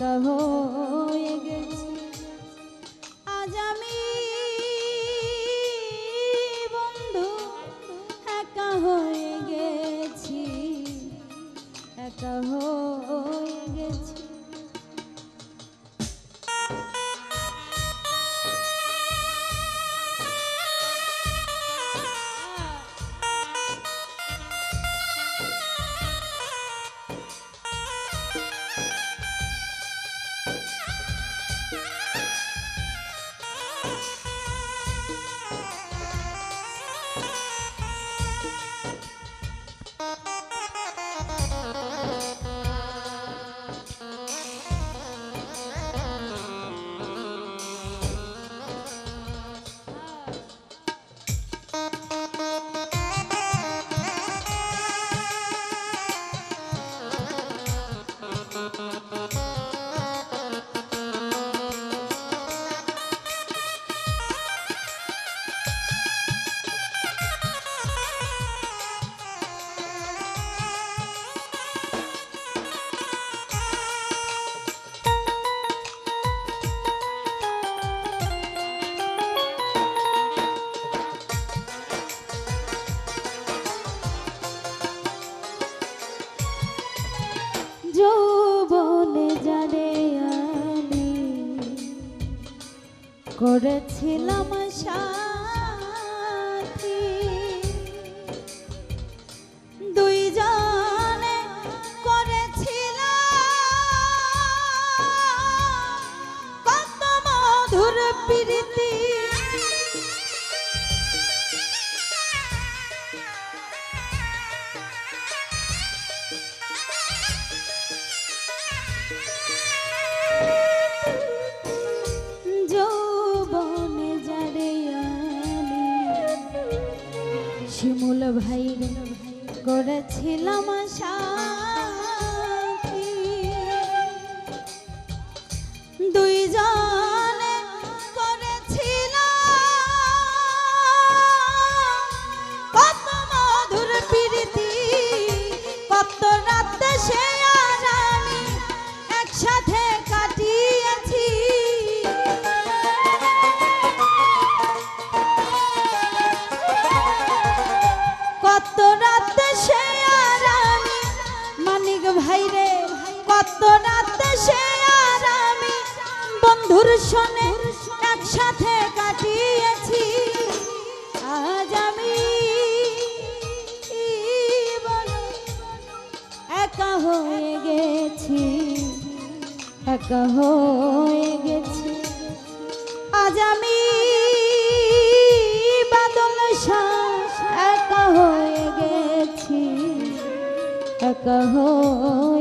একা করেছিলাম সাথী করেছিলাম সাথী একা হয়ে গেছি। আজ আমি বাদল একা হয়ে গেছি। একা হয়ে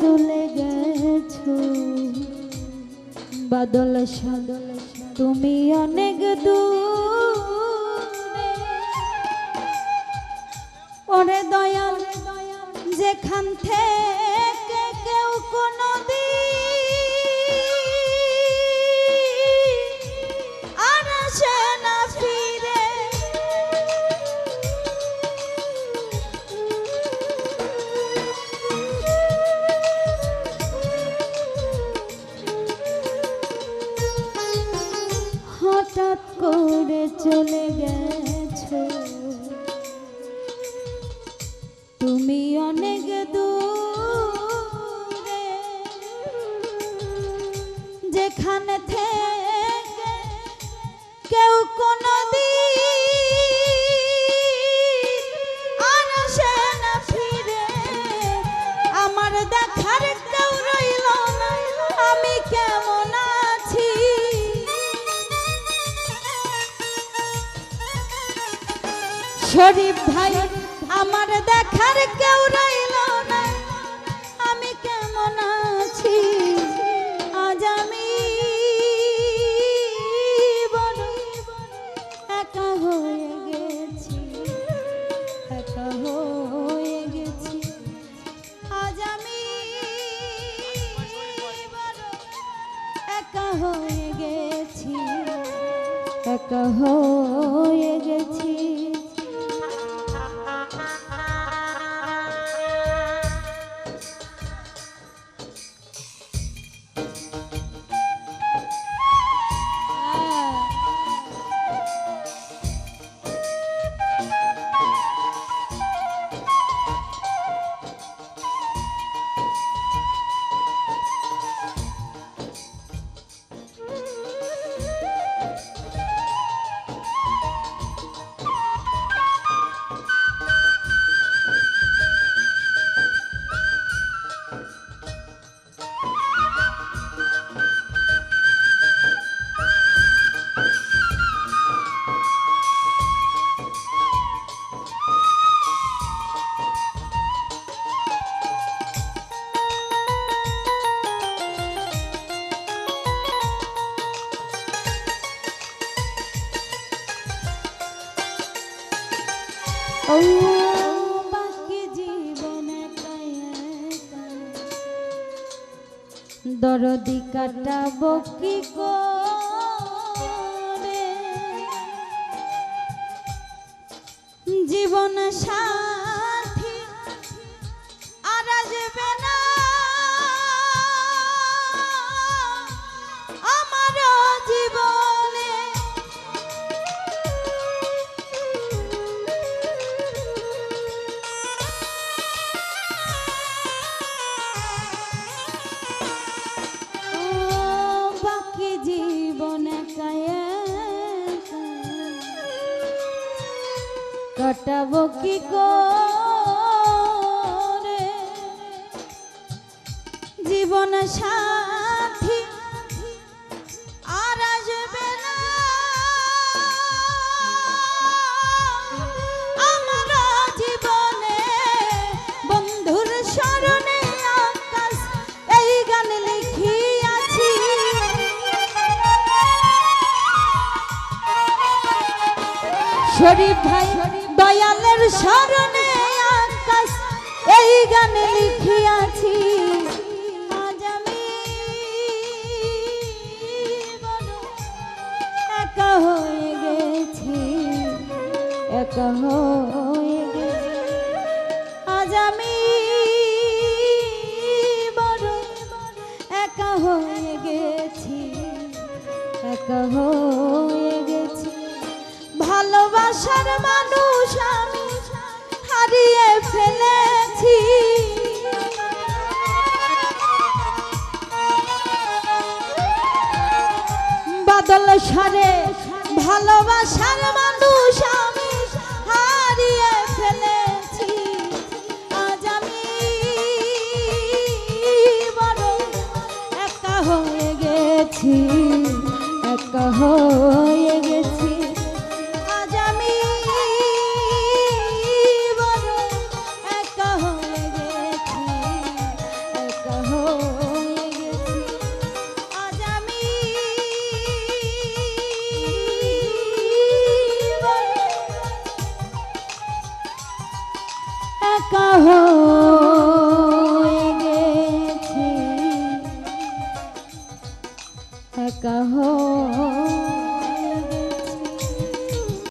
চলে গেছো। বাদল সাদল তুমি অনেক দূরে। ওরে দয়াল যেখান থেকে কেউ কোনো হঠাৎ করে চলে গেছো। তুমি অনেক দূরে যেখানে থেকে শরীফ ভাই, আমার দেখার কেউ রইল না। আমি কেমন আছি? আজ আমি একা হয়ে গেছি, একা হয়ে গেছি। আজ আমি একা হয়ে গেছি, একা হয়ে গেছি। দরদি কাটাবো কি জীবন সাথী কাটাবো কি করে? জীবন সাথী আর আসবে না। আমার জীবনে বন্ধুর স্মরণে আকাশ এই গান লিখিয়াছি। শরীফ ভাই দয়ালের স্মরণে আকাশ এই গান লিখিয়াছি আজ আমি একা হয়ে গেছি আজ আমি বড় একা হয়ে গেছি, একা হয়ে ভালোবাসার মানুষ আমি হারিয়ে ফেলেছি। বাদল সারে ভালোবাসার মানুষ আমি হারিয়ে ফেলেছি। আজ আমি বড় একা হয়ে গেছি, একা হয়ে গেছি।